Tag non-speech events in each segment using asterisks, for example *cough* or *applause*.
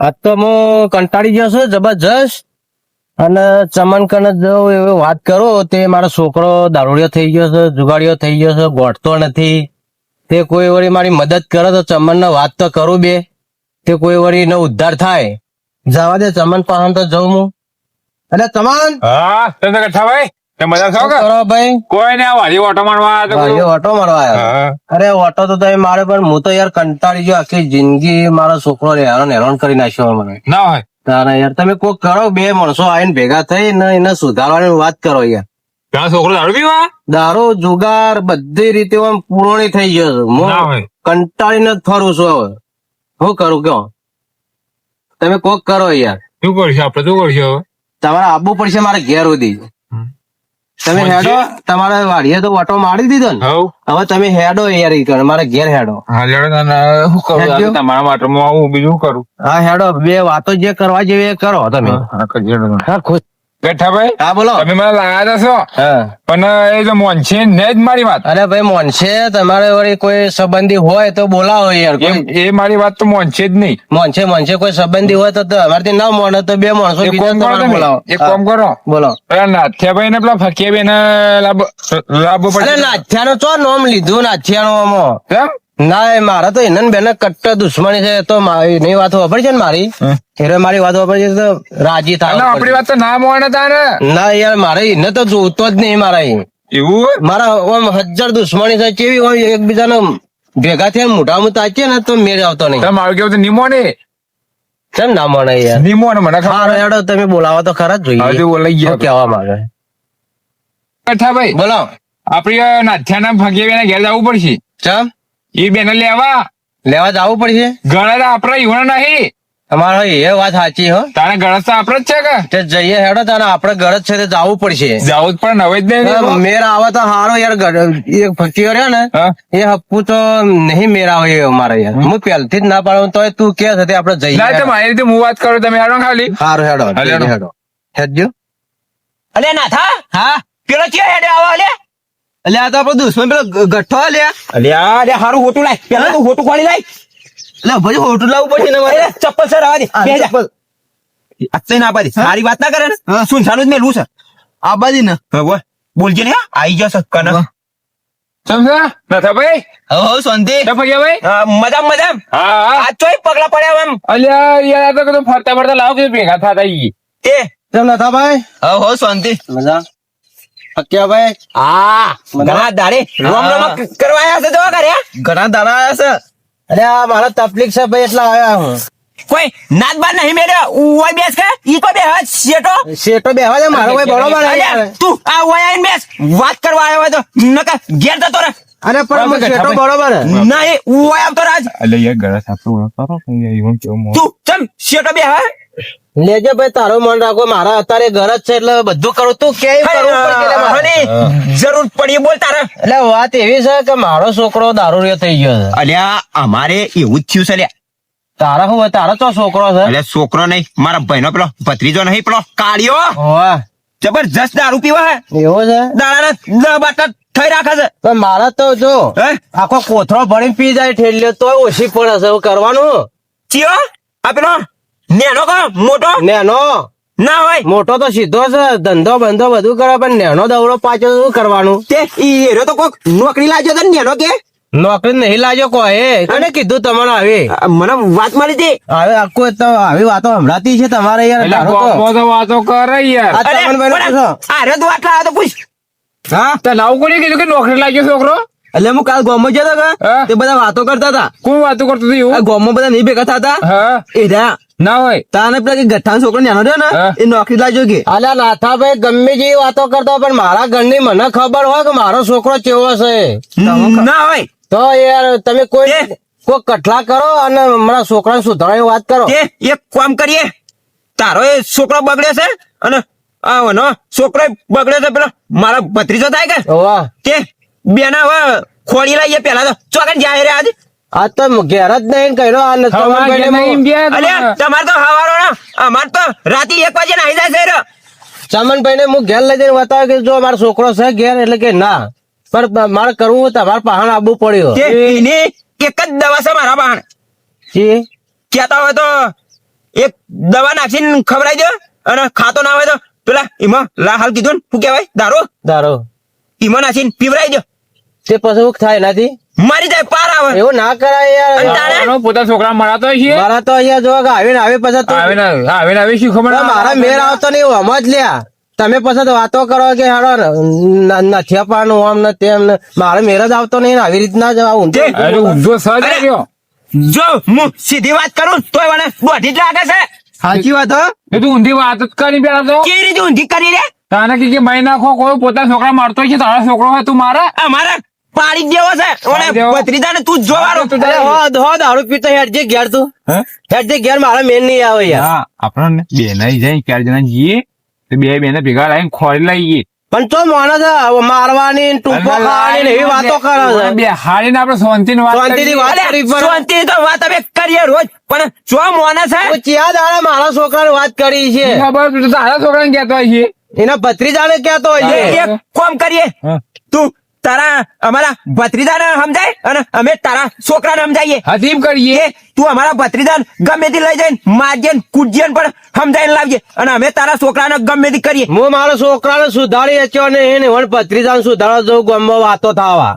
આજ તો હું કંટાળી ગયો છું, જબરજસ્ત. અને ચમન કને જો એવી વાત કરો, તે મારો છોકરો દારૂડિયો થઈ ગયો છે, જુગાડીયો થઈ ગયો છે, ગોઠતો નથી. તે કોઈ વળી મારી મદદ કરે તો ચમન ને વાત તો કરું બે. તે કોઈ વળી એનો ઉદ્ધાર થાય. જવા દે ચમન પાસે તો જઉં હું. એટલે ચમન! હા તમે કઠા ભાઈ? તમે મજા છો કે? કરો ભાઈ. કોઈ ને આ ઓટો મારવા આવ્યા તો ઓટો મારવા આવ્યો અરે ઓટો તો તમે મારે પણ હું તો યાર કંટાળી ગયો આખી જિંદગી મારો છોકરો હેરાન હેરાન કરી નાખ્યો મને. ના હોય. તારે યાર તમે કોક કરો બે માણસો આવીને ભેગા થઈ ને એને સુધારવાની વાત કરો યાર. ત્યાં છોકરો દારૂ પીવા? દારૂ જુગાર બધી રીતે આમ પૂરોણી થઈ ગયો છે. હું કંટાળીને ફરું છું હવે. શું કરું કયો તમે કોક કરો યાર. શું કરશો? આપડે શું કરશો તમારે આવવું પડશે મારે ઘેર સુધી. તમે હેડો તમારે વાડીએ તો ઓટો મારી દીધો ને. હવે. તમે હેડો યાર મારે ઘેર હેડો. હા કરું? તમારા માટે હું બીજું કરું? હા હેડો બે વાતો જે કરવા જેવી એ કરો તમે. હા ખુશ. બેઠા હા બોલો. તમે મને લાયા છો. પણ એ જો મોન છે ને જ મારી વાત. અરે ભાઈ મોનશે તમારે વળી કોઈ સંબંધી હોય તો બોલાવો યાર એ મારી વાત તો મોન છે જ નહીં. મોનશે મોનશે કોઈ સંબંધી હોય તો અમારથી ના મોને તો બે માણસો બોલાવો. એક કામ કરો. બોલો. નાથિયાભાઈ ને પેલા ફકીયાભાઈ ને લાભ પડે પડે નાથિયાનો ચો નોમ લીધું નાથિયાનો આમાં? કેમ? ના મારા તો એનન બેન કટ્ટર દુશ્મની છે તો મારી નહીં વાતો ખબર છે ને મારી. એટલે મારી વાત વાપરી છે તો રાજી થાય આપણી વાત તો ના મોણે તારે? ના યાર મારે એને તો જોતો જ નહીં મારા એવું? મારા ઓમ હજાર દુશ્મની છે કેવી હોય એકબીજાને ભેગા થયા મોટા મોટા છે ને તો મેળ આવતો નહીં. તમે આવી ગયો તો નિમો ને કેમ ના મને યાર? નિમો ને મને ખબર હેડો તમે બોલાવો તો ખરા જ જોઈએ. બોલાઈ ગયા કેવા માંગે કઠા ભાઈ. બોલો. આપણી નાથ્યાના ના ફકીયાભાઈ ના ઘેર જવું પડશે. ચમ? એ બેને લેવા. લેવા જવું પડશે? ગણત આપડે ઈવણ નહીં. તમારે એ વાત સાચી હો. તારે ગણત તો આપડે જ છે કે? જઈએ હેડો તારે આપણે ગરજ છે તે જવું પડશે. જવું જ પણ હવે જ નહીં મેર આવે તો હારો યાર એક એ ફકીઓ રહ્યો ને એ હપ્પુ તો નહીં મેર આવે એ અમારે યાર. હું પહેલથી જ ના પાડું તો તું કે છે આપડે જઈએ ના તો મારી રીતે હું વાત કરું તમે હેડો ખાલી. હારો હેડો હેડો. હેડો. હેડજો. અલે નાથા? હા? પેલો ચિયો હેડે આવો અલે? એટલે આ તો આપણો દુશ્મન પેલો ગઠ્ઠો લે અલે આ અલે હારું હોટું લાય. પેલા તું હોટું ખોલી લાય. એટલે ભાઈ હોટું લાવવું પડશે ને મારે ચપ્પલ સર આવા દે. બે ચપ્પલ. અત્યારે ના પાડી મારી વાત ના કરે ને? સુન સારું જ મેલું છે? આ બાજી ને. હવે બોલજે ને આઈ જશે કન સમજા નથા ભાઈ હો હો શાંતિ. તો ભાઈ? હા મજામ મજા હા આ ચોય પગલા પડ્યા એમ. અલ્યા યાર આ તો ફરતા ફરતા લાવ કે ભેગા થતા એ. કેમ નથા ભાઈ હો હો શાંતિ. મજા. ફક્યા ભાઈ આ ઘણા દાડે રોમ રોમ કરવા આવ્યા છે જોવા કર્યા ઘણા દાણા આવ્યા છે. અરે આ મારા તકલીફ છે ભાઈ એટલા આવ્યા હું. કોઈ નાદ બાદ નહીં મેળ્યો? ઉવાય બેસ કે? ઈ કો બે હાથ શેટો શેટો બેહવા દે મારો ભાઈ બરોબર યાર. તું આ ઉવાય આઈને બેસ. વાત કરવા આવ્યો હોય તો નકર ઘેર જતો રહે. અરે પણ બરાબર, શેટો બરોબર છે ના એ ઉવાય આવતો રાજ અલ્યા યાર ગળા સાફ કેવું મોં. તું ચમ શેટો બે હા લેજે ભાઈ તારો મન રાખો મારા અત્યારે ઘર જ છે એટલે બધું કરું. તું કેમ જરૂર પડી બોલ તારે. એટલે વાત એવી છે કે મારો છોકરો દારૂડિયો થઈ ગયો છે. અલ્યા અમારે એવું જ થયું છે લ્યા તારા હું તારો તો છોકરો છે. એટલે છોકરો નહીં મારા ભાઈનો પેલો ભત્રીજો નહીં પેલો કાળિયો જબરજસ્ત દારૂ પીવા હે. એવો છે? દાડાના દહ બાટલા થઈ રાખે છે. પણ મારા તો જો આખો કોથળો ભરીને પી જાય ઠેલ્યો તોય ઓછી પડે છે. કરવાનું? ચિયો આ પેલો નેનો કો મોટો? નેનો? ના હોય. મોટો તો સીધો છે ધંધો બંધો બધું કરે પણ નેનો દવડો પાછો શું કરવાનું? તે ઈ એરો તો કોક નોકરી લાગ્યો તો નેનો કે? નોકરી નહીં લાજો કોઈ. અને કીધું તમારે આવી. આ મને વાત મળી હતી. હવે આખું તો આવી વાતો હમણાંથી છે તમારે યાર તો. વાતો કરે યાર. અરે. તું આટલા આવ્યો તો પૂછ. હા? તો લાવું કોને કીધું કે નોકરી લાગ્યો છોકરો? એટલે હું કાલ ગોમો જતો કે તે બધા વાતો કરતા હતા. કોણ વાતો કરતો હતું ગોમો બધા નહીં ભેગા થતા હા. એ રહ્યા. ના હોય. તાને પેલા ગઠ્ઠા છોકરો નાનો રહ્યો ને એ નોકરી લાગજો કે. અલા નાથાભાઈ ગમે જેવી વાતો કરતો પણ મારા ઘરની મને ખબર હોય કે મારો છોકરો કેવો છે. ના હોય. તો યાર તમે કોઈ? કોઈ કઠલા કરો અને મારા છોકરા સુધારવાની વાત કરો. એક કામ કરીએ. તારો એ છોકરો બગડ્યો છે અને આ નો છોકરો બગડ્યો છે પેલો મારા ભત્રીજો થાય કે? વાહ તે બેના હવે ખોડી લાવીએ પેલા તો. ચોકડ જાય રે આજ. આ તો ઘેર જ નહીં કર્યો આ ને તમારે? તો હવારો ના અમાર તો રાતે એક વાગે નાઈ જાય છે રે. ચમનભાઈને હું ઘેર લઈ જઈને બતાવ્યો કે જો મારો છોકરો છે ઘેર એટલે કે ના. પણ મારે કરવું હોય તમારે પહાણ આવવું પડ્યું. એક જ દવા છે મારા પહાણ જે કેતા હોય તો એક દવા નાખીને ખવડાવી દો અને ખાતો ના હોય તો પેલા એમાં લા હાલ કીધું ને શું કહેવાય? દારૂ? દારો. એમાં નાખીને પીવડાઈ દો. તે પછી થાય એનાથી? મારી જાય પાર આવે. એવું ના કરાય યાર. પોતાના છોકરા મરાતો છે મરાતો અહીંયા જો આવે ને આવે પછી આવે ને આવે ને આવે શું ખબર મારા મેર આવતો નહીં આમ જ લ્યા. તમે પછી વાતો કરો કે હાડો નથી પાનું આમ ને તેમ ને. મારે મેર જ આવતો નહીં આવી રીતના જ આ ઊંધું તે- ઊંધો સહજ રહ્યો જો હું સીધી વાત કરું તોય મને દોઢી જ લાગે છે. સાચી વાત હો. એ તું ઊંધી વાત જ કરી પેલા તો. કેવી રીતે ઊંધી કરી રે તાને કે મહિના મારી નાખો કોઈ પોતા છોકરા મારતો છે તારા છોકરો હોય તું મારા? અમારે પાડી જ દેવો છે. પાડી દેવો. ને તું જ જોવાનો. અરે હો હો દારૂ પીતો હેડ જે ઘેર તું. હેડ જે ઘેર મારા મેન નહીં આવે યાર. હા આપણને બે નાઈ જાય ચાર જણા જઈએ તો બે બેને ભેગા લાવીને ખોરી લઈએ. પણ તો માણસ મારવાની ટૂંકો ખાવાની એવી વાતો કરે છે. બે હાડીને આપણે શાંતિની વાત શાંતિથી વાત કરી શાંતિથી તો વાત અમે કરીએ રોજ પણ જો મોના છે હું ચિયા દાડા મારા છોકરાને વાત કરી છે? ખબર તું તો તારા છોકરાને કહેતો હોય છે. એના ભત્રીજાને કહેતો હોય છે. એક કામ કરીએ. તું તારા અમારા ભત્રીજાને સમજાય? અને અમે તારા છોકરાને સમજાઈએ. હજીમ કરીએ. તું અમારા ભત્રીદાન ગમે તે લઈ જઈને મારજે ને પણ સમજાઈને લાવજે. અને અમે તારા છોકરાને ગમે તે કરીએ. હું મારા છોકરાને સુધારી હચ્યો ને એને વણ ભત્રીજાને સુધારવા જવું ગમવા વાતો થવા.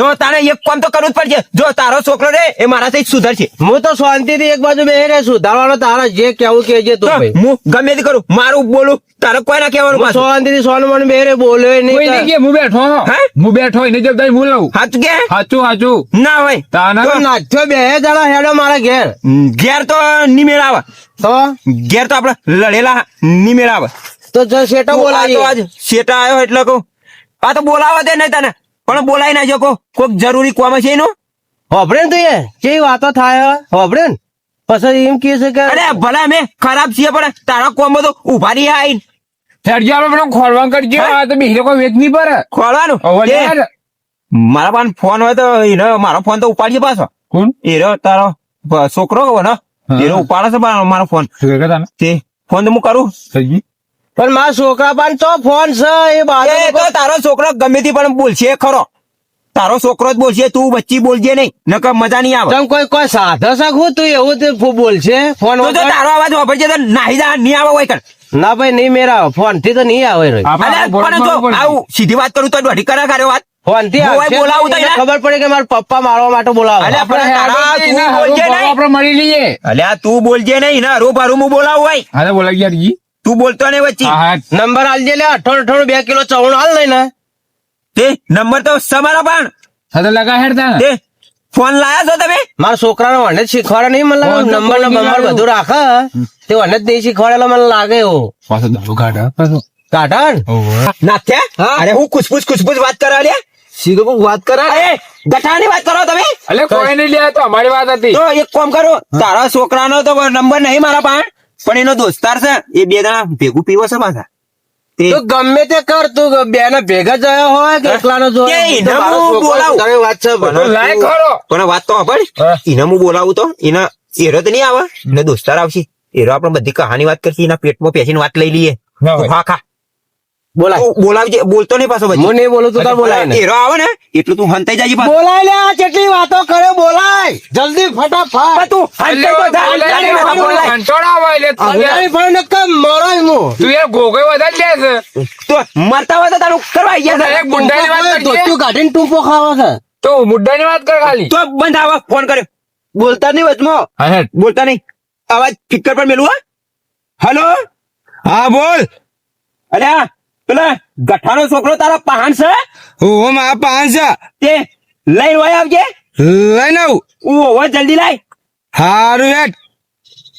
તો તારે એક કામ તો કરવું જ પડશે. જો તારો છોકરો રે એ મારાથી જ સુધરશે. હું તો શાંતિથી એક બાજુ બેહી રહે સુધારવાનો તારા જે કેવું કેજે તો તું હું ગમે તે કરું. મારું બોલું. તારે કોઈ ના કહેવાનું શાંતિથી સોનું મને બેરે બોલ્યો કોઈ નહીં હું બેઠો હું. બેઠો એને જવાબદારી હું લઉં. સાચું કે? સાચું સાચું ના હોય. તાના તો નાચ્યો બે જણા હેડો મારા ઘેર. ઘેર તો ની આવે તો? ઘેર તો આપડે લડેલા ની આવે તો જો શેઠો તું બોલાવી. આજ શેઠા આવ્યો એટલે કહું. આ તો બોલાવા દે નહીં તને. પણ બોલાય ના શકો. કોઈક જરૂરી કોમ છે એનો? હોભળે તું એ? કેવી વાતો થાય હોભળે પછી એમ કે છે કે અરે ભલા મેં ખરાબ છીએ પણ તારા કોમ તો ઊભા રહી આઈ ઠેરજો આપણે પેલો ખોરવાન કરજો આ તો બીજો કોઈ વેચ નહીં પડે. ખોલવાનું. મારા પાસે ફોન હોય તો એને મારો ફોન તો ઉપાડીએ પાછો. કોણ? એરો તારો છોકરો હોય ને હા. ઉપાડે છે મારો ફોન? તે ફોન તો હું કરું? સજી પણ મારા છોકરા પણ તો ફોન છે એ એ બાજુ તો તારો છોકરો ગમે તે પણ બોલશે ખરો. તારો છોકરો જ બોલશે તું બચ્ચી બોલજે નહીં નકર મજા નહીં આવે. તમ કોઈ કોઈ સાધો શકું તું એવું તે બોલશે? ફોન તો તારો અવાજ વાપરજે તો નાહી જા નહીં આવે હોય કર ના ભાઈ નહીં મેરા ફોનથી તો નહીં આવે રે. પણ જો આવું સીધી વાત કરું તો દોઢી કરા કરે વાત. ફોનથી બોલાવું તો. ખબર પડે કે મારા પપ્પા મારવા માટે બોલાવે. આપણે પણ તારા હેડો તું બોલજે નહીં. મળી લઈએ અલ્યા તું બોલજે નહીં ના રૂ ભારું હું બોલાવું હોય. હા તો બોલાવી યાર તું બોલતો ને વચ્ચે. નંબર આલજે લે અઠવાડ અઠાણું બે કિલો ચવણ હાલ લઈને તે નંબર તો સમારા પણ. હા લગા હેડતા તે ફોન લાયા છો તમે? મારા છોકરાને વને જ શીખવાડે નહીં મને લાગે નંબર નંબર બધું રાખે તે વને જ નહીં શીખવાડેલો મને લાગે એવો. પાછો દારૂ કાઢે કાઢા નાથ્યા હા? અરે હું ખુશબુશ ખુશબુશ વાત કરા લે સીધો વાત કરા. અરે ગઠાની વાત કરો તમે. અલે કોઈ નહીં લે તો અમારી વાત હતી. તો એક કામ કરો તારા છોકરાનો તો નંબર નહીં મારા પાસે પણ એનો દોસ્તાર છે એ બે જણા ભેગું પીવો છે પાછા. તે ગમે તે કર તું બે ને ભેગા જયો હોય કે એકલાનો જો હું વાત છે તો કરો પણ વાત તો સાંભળ. એને હું બોલાવું તો એના એરો તો નહીં આવે. ને દોસ્તાર આવશે. એરો આપણે બધી કહાની વાત કરશે એના પેટમાં પેસીને વાત લઈ લઈએ. હા ખા. બોલાય. તું બોલાવજે બોલતો નહીં પાછો પછી. હું નહીં બોલું તું તાર બોલાય ને. એરો આવે ને એટલું તું હંતાઈ જાય પાછો. બોલાય લે આ કેટલી વાતો કરે બોલાય. જલ્દી ફટાફટ. તું હંતાઈ તો બોલાય તો તું પણ નક્કા મરો હું તું ગોગોય વધારે લે છે. તો મરતા હોય તારું કરવા એક મુંડાની વાત. ધોતું કાઢીને ટૂંપો ખાવા છે. તો મુદ્દાની વાત કર ખાલી. તો બંધ આવા ફોન કર્યો. બોલતા નહીં વચમાં. હા બોલતા નહીં. અવાજ ફિકર પર મેલું હા? હલો હા બોલ. અરે આ પેલા ગઠાનો છોકરો તારા પહાણ છે? ઓ મારા પાંચ તે લઈને વહી આવજે. લઈને આવું. ઓ હવે જલ્દી લાય. હારું હેઠ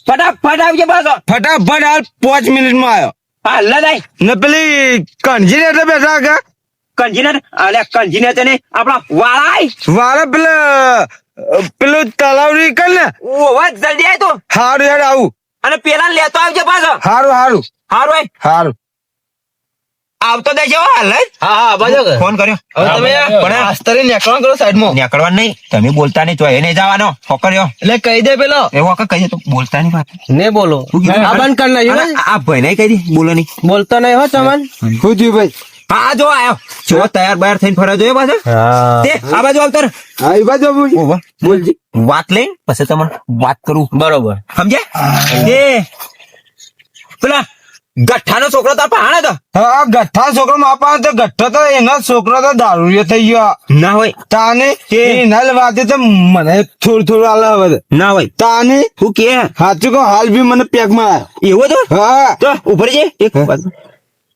ફટાફટ આવજે પાછો. ફટાફટ હાલ પાંચ મિનિટમાં આવ્યો. હા લઈ ને પેલી કણજી એટલે બેઠા કે? કંજીનર અલે કંજીનર તને આપણા વાળાય. વાળા પેલા પેલું તલાવની કર ને. ઓ હવે જલ્દી આય તો. હારું હેડ આવું. અને પેલા લેતો આવજે પાછો. હારું હારું. હારું હારું. આવતો દેજો હાલ હા હા બાજો ફોન કર્યો. હવે તમે પણ આસ્તરી નેકળો કરો સાઈડમાં. નીકળવાનું નહીં તમે બોલતા નહીં તો એને જવાનો. ફોકર્યો એટલે કહી દે પેલો. એવો કે કહીએ તો બોલતા નહીં વાત. ને બોલો. આ બંધ કર નાખ્યું આ ભાઈ નહીં કહી દી બોલો નહીં. બોલતો નહીં હો ચમન. શું થયું ભાઈ? હા જો આયો. જો તૈયાર બયાર થઈને ફરવા જોઈએ પાછો? તે આ બાજુ આવતો હા એ બાજુ બોલજી. વાત લઈ પછી તમને વાત કરું. બરોબર. સમજ્યા? તે પેલા ગઠ્ઠાનો છોકરો તાર પહાણ તો. હા ગઠ્ઠા છોકરો માપા તો ગઠ્ઠો તો એનો છોકરો તો દારૂડિયો થઈ ગયો. ના હોય. તાને? નલ વાતે તો મને થોડું થોડું હાલ હવે. ના હોય. તાને હું કે? સાચું કહું હાલ બી મને પેકમાં એવો તો? હા. તો ઉપર જે એક વાત.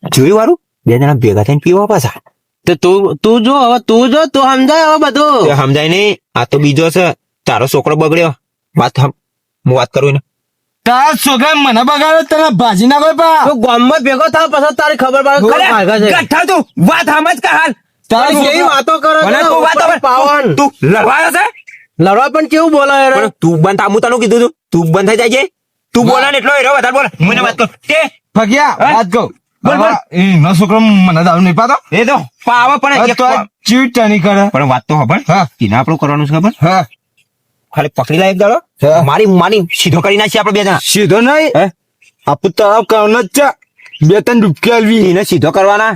જોયું વારું બે જણા ભેગા થઈને પીવા પાછા. તો તું તું જો હવે તું જો તું સમજાય હવે બધું. સમજાય નહીં. આ તો બીજો છે. તારો છોકરો બગડ્યો. વાત હમ હું વાત કરું ને તારા છોકરા મને બગાડો તને ભાજી નાખો પા. તું ગામમાં ભેગો થાવ પછી તારી ખબર પડે ગઠ્ઠા તું વાત સમજ કે હાલ. તારા કેવી વાતો કરો મને તું વાત પાવન. તું લડવાયો છે? લડવા પણ કેવું બોલે યાર તું બંધ આ હું તને કીધું તું તું બંધ થઈ જાય તું બોલા ને એટલો હેરો વધારે બોલ. મને વાત કર. તે ફગ્યા વાત કહું. બોલ, બોલ. એનો છોકરો મને દારૂ નહીં પાતો એ તો પાવા પણ આ ચીડ કરે. પણ વાત તો ખબર? હા. કિના આપણું કરવાનું છે ખબર? હા. ખાલી પકડી લા એક દાડો. મારી મારી સીધો કરી નાખી આપડે બે જણા. સીધો નહીં? હે? આપું તળાવ કામ જ બે ત્રણ ડૂબકી આલવી. એને સીધો કરવાના.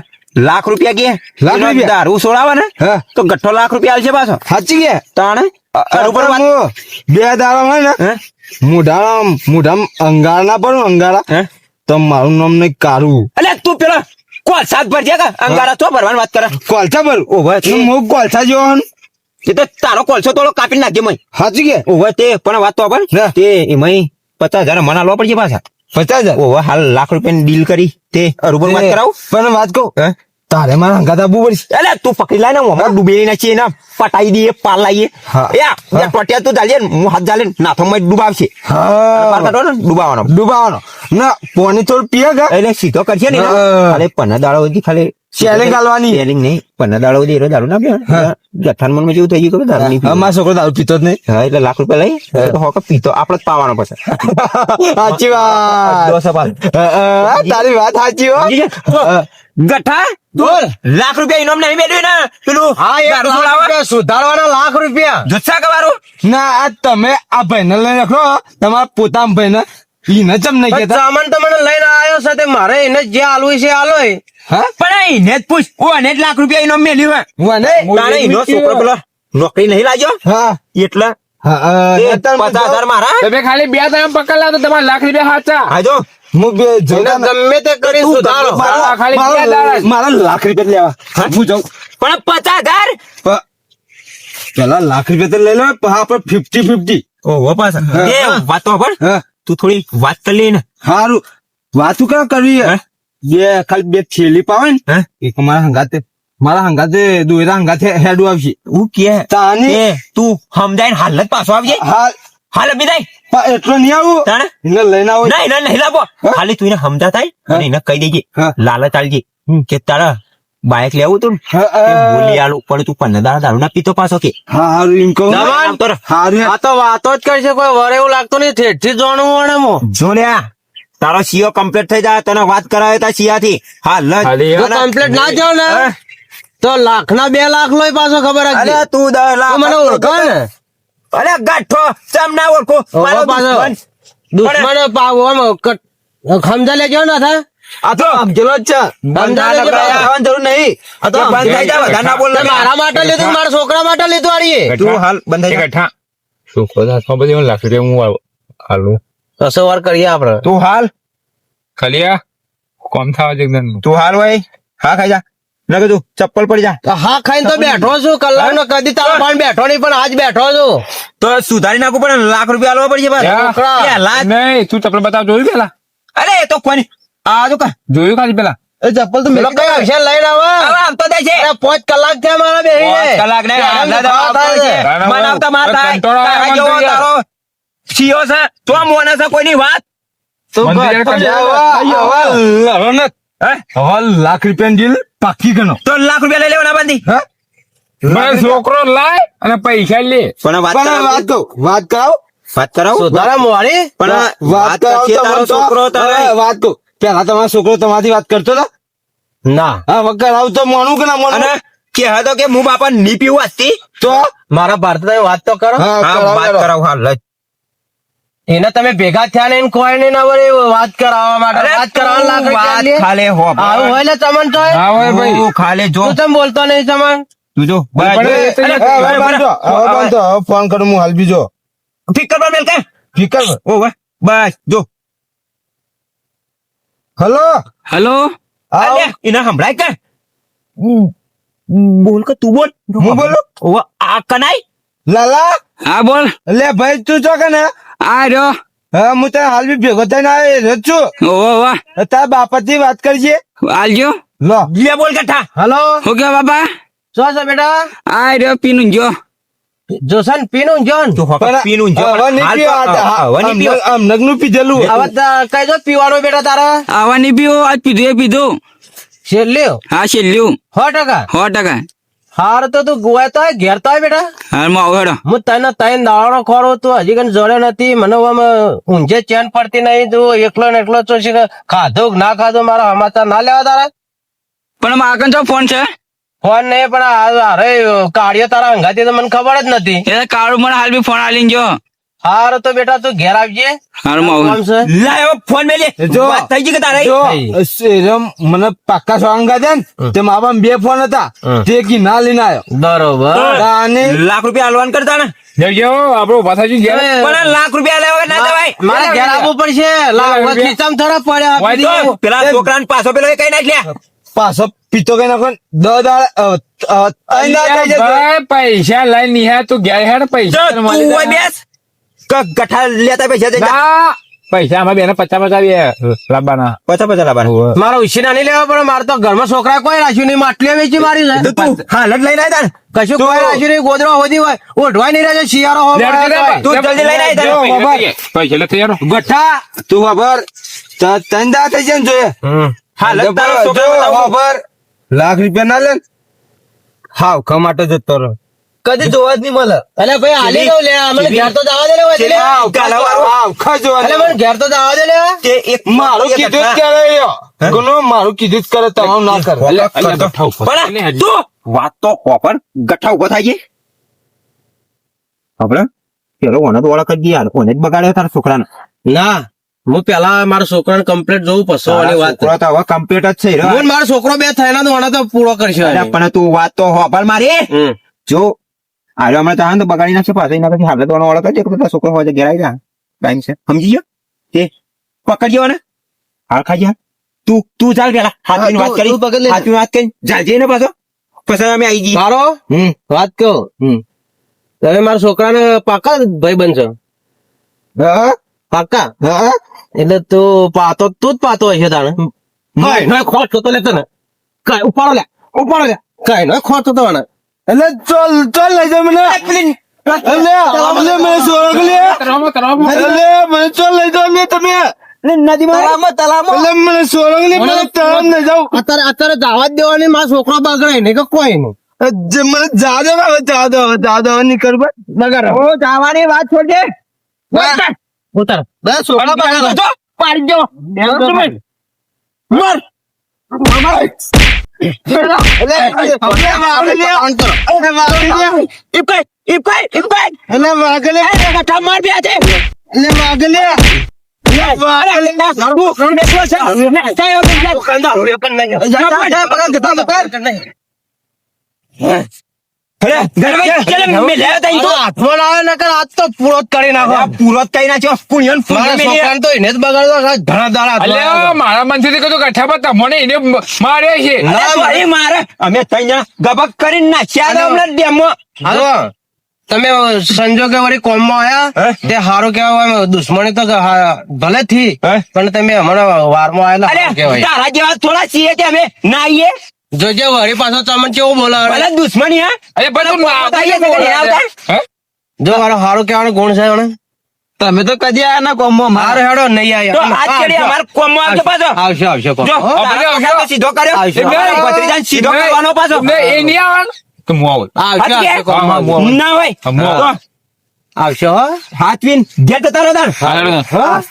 લાખ રૂપિયા કે? લાખ રૂપિયા? દારૂ સોડાવે ને તો ગઠ્ઠો લાખ રૂપિયા આવશે પાછો. સાચી કે? તાણે? બે દાડા હોય ને મોઢા મોઢા અંગારા ના પડું અંગારા તો મારું નામ નહીં કારું. અલ્યા તું પેલો કોલ સાત ભરજે કા? અંગારા તો ભરવાની વાત કરે. કોલસા ભર? ઓવે તે. હું કોલસા જેવો હું. એ તો તારો કોલસો થોડો કાપી નાખજે મય. હાજી કે? ઓવે તે પણ વાત તો ખબર તે એમાં પચાસ હજાર મના લો પડશે પાછા. પચાસ હજાર? ઓવે હાલ લાખ રૂપિયાની ડીલ કરી. તે અરુબર વાત કરાવું? પણ વાત કહું હે? તારે મારા હંગાત આપવું પડશે. એટલે તું પકડી લાય ને હું હમણાં ડૂબેલી નાખીએ ને પટાઈ દઈએ પાર લાવીએ હા. એ ટોટિયા તું ચાલીએ હું હાથ ચાલે નાથો માં ડૂબાવશે. ડૂબાવાનો ડૂબાવાનો ના પોની થોડું પીએ એટલે સીધો કરશે ને અરે પના દાડો ખાલી Selling ગાલવાની. શેલિંગ નહીં. પન્ના દાડો સુધી એરો દારૂ ના પીવાનો જઠ્ઠાન મનમાં જેવું થઈ ગયું કે દારૂ નહીં મારો છોકરો દારૂ પીતો જ નહીં. હા એટલે લાખ રૂપિયા લઈ તો હોક પીતો. આપણે જ પાવાનો પછી. *laughs* સાચી વાત. તારી વાત સાચી હો? ગઠ્ઠા બોલ. લાખ રૂપિયા ઇનામ નહીં મેળવ્યું ને. પેલું હા એ દારૂ રૂપિયા સુધારવાના લાખ રૂપિયા. જુસ્સા કવારું ના આ તમે આ ભાઈને લઈ રાખો તમારા પોતાના ભાઈને ઈને ચમ નહીં કેતા સામાન તો મને લઈને આવ્યો છે તે મારે એને જે આલવું છે આલો હા? પણ એને જ પૂછ ઓ એને જ લાખ રૂપિયા એનો મેળવ્યું હે. મને તારે એનો છોકરો પેલો નોકરી નહીં લાગ્યો? હા. એટલે? હા અ, તે અત્યારે પચાસ હજાર મારા? તમે ખાલી બે ત્રણ પકડલા તો તમારે લાખ રૂપિયા હાચા હા હું બે ગમે તે કરી સુધારો. મારા લાખ રૂપિયા લેવા. હું? જાઉં. પણ પચાસ હજાર? પેલા લાખ રૂપિયા તો લઈ લો આપડે ફિફ્ટી ફિફ્ટી ઓહો પાછા. વાતો પણ હા. તું થોડી વાત કરી લે ને. સારું વાતું ક્યાં કરવી? બે ખાલી બે થેલી પાવે ને. એક મારા હંગાતે મારા હંગાતે દોયરા હંગાતે હેડું આવશે. હું કે? તાની? તું સમજાય હાલ પાછો આવજે હાલ. હાલ અભી થાય એટલો નહીં આવું? તાણે? એને લઈને આવો. નહીં નહીં લાવો ખાલી તું એને સમજા થાય અને એને કહી દેજે. લાલચ આલજે કે તારા બાઇક લેવું તું ને? હા, તે પંદર દાડા દારૂ ના પીતો પાછો કે? આ તો વાતો જ કરશે કોઈ વરે એવું લાગતું નહીં. ઠેઠથી જાણવું પડે મો તારો સીઓ કમ્પ્લીટ થઈ જાય તને વાત કરાવે તા સિયા થી હા જ. કમ્પ્લીટ ના જાવ ને? તો લાખ ના બે લાખ લોય પાછો ખબર અરે તું દસ લાખ મને ઓળખો ને? અરે ગાઠો ચમ ના ઓળખો? મારો પાછો. દુશ્મન. પાવો સમજા લેજો ને થાય? આ તો સમજેલો જ છે. બંધ ભાઈ. જરૂર નહીં. આ તો બંધ થઈ જા વધારે ના. બોલ મારા માટે લીધું મારા છોકરા માટે લીધું આડીએ તું હાલ બંધ થઈ એક છોકરો હાથમાં બધી લાખ રૂપિયા હું આલ- કસો વાર કરીએ આપડે તું હાલ. ખાલી કોમ થવા જગદન તું હાલ ભાઈ હા ખાઈ જા. ન તું ચપ્પલ પડી જા. હા ખાઈને તો બેઠો છું. કલાક નો કદી તારો પણ બેઠો નહીં પણ આજ બેઠો છું. તો સુધારી નાખવું પડે લાખ રૂપિયા આલવા પડશે નહીં તું ચપ્પલ બતાવ જોયું પેલા? અરે તો કોઈ. આ જો કા જોયું ખાલી પેલા? એ ચપ્પલ તો મેલો કયા વિશાલ લઈને આવે? હવે તો દે છે. અરે 5 કલાક છે મારા બે કલાક ને આટલા આવતા છે. છે. આવતા માર થાય. કંટાળો આવે તારા મને તો યાર. તારો સીઓ છે. તો મોને છે કોઈની વાત? તું લાખ રૂપિયા જીલ પાકી ગણો. તો લાખ રૂપિયા લઈ લેવાના બાંધી. હે? છોકરો લાય અને પૈસા લે. પણ વાત પણ વાત કરાવો. વાત કરાવ? વાત? મોડી પણ વાત કરાવ તો મને તો- છોકરો તારે વાત કહું પેલા તમારો છોકરો તમારી વાત કરતો હતો ના. હા વગર આવતો મોનું કે ના મોણું કે હતો કે હું બાપા ની પીવું હતી તો? મારા ભારત વાત તો કરો. વાત કરાવ. હાલ એને તમે ભેગા થયા ને કોઈ ને ના વળી વાત કરાવવા માટે. વાત કરાવવા લાગે વાત ખાલે હો આવું હોય ને તમન તો હા હોય ભાઈ. તું ખાલે જો. તું ચમ બોલતો નહીં તમન. તું જો. ફોન કરું હું હાલ બીજો. ફિકર મેલ કે? ફિકર? ઓ બસ જો. હલો? હલો? એને સંભળાય કે? બોલ કે તું બોલ. હું બોલું? ઓ આ કનાઈ? લાલા? હા બોલ. લે ભાઈ તું છો કે ને? આ રહ્યો. હા હું તને હાલ બી ભેગો થઈને આવ્યો છું. ઓ વાહ. તારા બાપા થી વાત કરજે. આલજો લો. લે બોલ કઠા હલો? ગયા બાપા? શું છે બેટા? આ રહ્યો પીનું જો. જોશન પીનું જોન તો ફક્ત પીનું જોન હવે નહીં હાલ પીવા તો- આ- હવે નહીં પીવા. આમ નગનું પીધેલું હવે તા- કઈ જો પીવાનું બેટા તારા? આવાની બી પીવો આજ પીધું એ પીધું. છેલ્લ્યો હા છેલ્લ્યો સો ટકા? સો ટકા. હાર તો તું ગુવાય તો ઘેર તો હોય બેટા. હારમાં આવડો હું તને તૈન દાવાનો ખોરો તું હજી કઈ જોડે નથી. મને ઊંઝે ચેન પડતી નહીં તું એકલો ને એકલો તો ખાધું કે ના ખાધો મારા સમાચાર ના લેવા તારા? પણ મારા આગળ જો ફોન છે? ફોન નહીં પણ અરે કાઢ્યો તારા અંગાથી તો મને ખબર જ નથી. એ કાળું મને હાલ બી ફોન આલીને જો. હાર તો બેટા તું ઘેર આવજે. કામ આવું છે? ફોન મેલે. જો. વાત થઈ ગઈ કે તારે? જો. મને પાક્કા સોંગા દે ને તે મારા બે ફોન હતા. તે કી ના લઈને આવ્યો. બરોબર. અને લાખ રૂપિયા હાલવાન કરતા ને? ગયા પણ લાખ રૂપિયા લેવા ના જવાય. મારે ઘેર આવવું પડશે. લાવ ખીચામાં થોડા પડ્યા. પેલા છોકરાને પાછો પેલો કઈ નાખ લ્યા પાછો પીતો કઈ નાખો દસ. ભાઈ પૈસા લઈ નિહાળ તું ગયા હેડ પૈસા તું હોય બેસ. કે ગઠા લેતા પૈસા પૈસા અમે બેને પચાસ પચાસ લાવવાના પચાસ પચાસ લાવવાના મારે ઉછીના નહીં લેવા પણ મારે તો ઘરમાં છોકરા કોઈ રાખ્યું નહીં માટલી વેચી મારી હાલત લઈને આવ્યા કશું કોઈ રાખ્યું નહીં ગોદરો હોતી હોય ઓઢવાય નહીં રહેશે શિયાળો હોય તું. જલ્દી લઈને આવી. પૈસા ગઠ્ઠા તું ખબર તંદા થઈ જાય ને જોઈએ. લાખ રૂપિયા ના લે હાવ કમાટો જતો રહો કદી જોવા જ નહીં મળે. અલે ભાઈ હાલી દઉં લે અમને ઘેર તો જવા દે લે વધી હાવ, ગાલાવાળો. હાવ ખા અલે મને ઘેર તો જવા દે લે. કે એક મારું કીધું જ કરે યો. ગુનો મારું કીધું જ કરે તમારું ના કરે. અલે. ગઠ્ઠા પણ તો વાત તો કોપર ગઠાવ કો થાય છે. આપણે પેલો ઓને તો ઓળખ જ ગયા ઓને જ બગાડ્યો તારા છોકરાને. ના. હું પેલા મારા છોકરાને કમ્પ્લીટ જોઉં પસો અને વાત. છોકરો તો હવે કમ્પ્લીટ જ છે. હું મારો છોકરો બે થયેલા તો ઓને તો પૂરો કરશે અલ્યા, પણ તું વાત તો હોભળ મારી હમ. જો આરે હમણાં તો હાલ તો બગાડી નાખશે પાછો એના પછી હાલત ઓનો ઓળખ જ છે છોકરો હોય ઘેર જા. ટાઈમ છે. સમજી ગયો? તે પકડજો ને હાલ ખાજે. તું તું ચાલ પેલા હાથની વાત કરી. હાથની વાત કરી. જાજે ને પાછો. પછી અમે આવી ગઈ. મારો હમ. વાત કહો. હમ. તમે મારા છોકરાને પાકા ભાઈ બનશો હા? પાકા? હા? એટલે તું પાતો તું જ પાતો હશે તાણે. કઈ નો ખોટ તો લેતો ને કઈ ઉપાડો લે ઉપાડો લે. કઈ નો ખોટ તો ને એટલે ચલ ચલ લઈ જા મને. એટલે એટલે મને સોરગ લે. એટલે મને ચલ લઈ જાઓ ને તમે. ને જ છોકરો બગડાય નહીં કે કોઈ નહીં. જે મને જા દો જાદવ જા દો હવે જા દો નીકળ બગાડ. ઓ જવાની વાત છોડજે. ઉતાર બસ છોકરા બગાડ પાડી દો મર ઇપકાઈ ઇપકાઈ ઇપકાઈ એટલે વાગલે ગઠા માર બે છે એટલે વાગલે અરે ના સારું કોણ બેસવા છે ચાયો કે દુકાનદાર હોયો કન નહીં જા, જા, જા, પકડ, ગધા, પકડ. અરે ગરબા ચલે મે લે તા ઈ તો હાથમાં આવે નકર આજ તો પૂરો જ કરી નાખો આ પૂરો જ કઈ નાખ્યો પુણ્યન મારા મારા મનથી કીધું પર તમને એને માર્યા છે. અમે ગબક કરીને નાખ્યા હમણાં તમે સંજોગે વળી કોમમાં આવ્યા? હે? તે સારું કેવાય દુશ્મની તો ભલે થી? પણ તમે હમણાં વારમાં અરે હારું તારા જેવા થોડા છીએ કે અમે ના આવીએ જોજે વળી પાછો તમને કેવું બોલાવે? ભલે દુશ્મની હા? અરે પણ ના આવતા? હે? જો મારો હારો કેવાનો ગુણ છે હમણાં તમે તો કદી આયા ના કોમમાં? મારો હેડો નહીં તો આજ કેડી અમારે કોમમાં આવજો પાછો. આવશે આવશે કોમ. જો હો? તારા તો સીધો કર્યો. એટલે ભત્રીજાને સીધો કરવાનો પાછો. ને એ નહીં આવવાનું? તો હું આવું? આવશે આવશે કોમ. ના હોય. મોં. તો હાથવીન ઘેર જતા રહો તાર.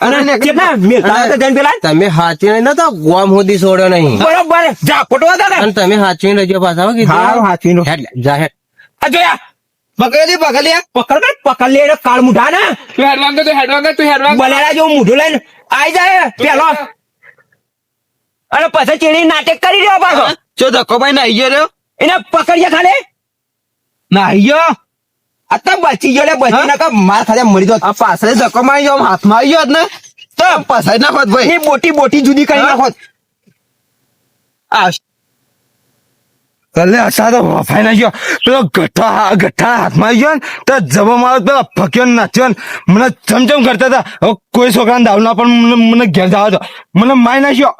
અને કેટલા મેલતા હતા જઈને પેલા? તમે હાચી નહીં નતો ગોમ સુધી છોડ્યો નહીં. બરોબર જા ખોટો હતા અને તમે હાચવી રહેજો પાછા કીધું. હારું હાથવીનો હેડ જા હેડ. આ જોયા પકડી પકડી પકડ પકડ લે કાળ મુઠા ને. તું હેડવાંગ તું હેડવાંગ તું હેડવાંગ કર. જેવું મોઢું લઈને આઈ જાય પેલો. અને પછી ચીડી નાટક કરી રહ્યો પાછો. જો ધક્કો ભાઈ નાઈ ગયો એને પકડ્યા ખાલી. નાઈ ગયો. તો બચી ગયો બચી ના માર મરી દો પાછળ ધક્કો મારી ગયો હાથમાં આવી ગયો ને. તો પસાઈ નાખો ભાઈ. એ બોટી બોટી જુદી કરી હા? નાખો. આ અલે અસા તો વફાઈ ના ગયો. પેલો ગઠ્ઠા ગઠ્ઠા હાથમાં આવી ગયો ને તો જબો મારો પેલો ફક્યો ને નાચ્યો ને. મને ચમચમ કરતા હતા. કોઈ છોકરાને દાવ ના પણ મને મને ઘેર જવા દો. મને મારી નાખ્યો.